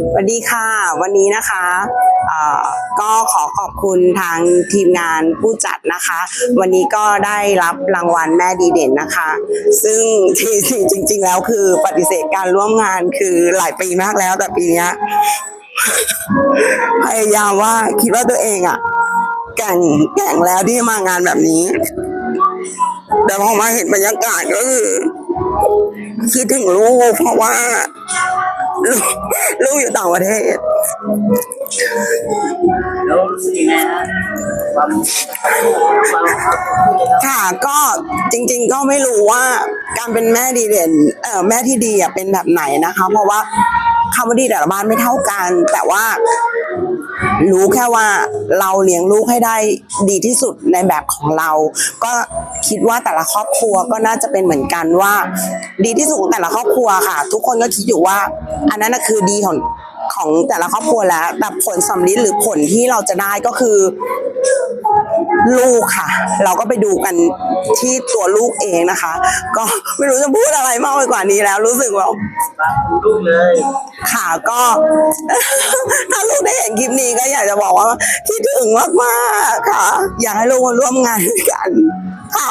สวัสดีค่ะ วันนี้นะคะเอ่อก็ขอขอบคุณทางทีมงานผู้จัดนะคะ วันนี้ก็ได้รับรางวัลแม่ดีเด่นนะคะ ซึ่งที่จริง ๆ แล้วคือปฏิเสธการร่วมงานคือหลายปีมากแล้วแต่ปีนี้พยายามว่าคิดว่าตัวเองอะแก่งแก่งแล้วที่มางานแบบนี้ แต่พอมาเห็นบรรยากาศก็คือคิดถึงลูกเพราะว่า ลูกอยู่ต่างประเทศ แล้วรู้สึกยังไงฮะความความค่ะก็จริงๆก็ไม่รู้ว่าการเป็นแม่ดีเด่นเออแม่ที่ดีอะเป็นแบบไหนนะคะ เพราะว่าคำว่าดีแต่ละบ้านไม่เท่ากัน แต่ว่า รู้แค่ว่าเราเลี้ยงลูกให้ได้ดีที่สุดในแบบของเรา ก็คิดว่าแต่ละครอบครัวก็น่าจะเป็นเหมือนกันว่า ดีที่สุดของแต่ละครอบครัวค่ะ ทุกคนก็คิดอยู่ว่า อันนั้นคือดีของของแต่ละครอบครัวแล้วแต่ผลสำลิดหรือผลที่เราจะได้ก็คือ ลูกค่ะ เราก็ไปดูกันที่ตัวลูกเองนะคะ ก็ไม่รู้จะพูดอะไรมากไปกว่านี้แล้ว รู้สึกว่ารักลูกเลยค่ะก็ ถ้าลูกได้เห็นคลิปนี้ก็อยากจะบอกว่าคิดถึงมากๆค่ะ อยากให้ลูกมาร่วมงานด้วยกันค่ะ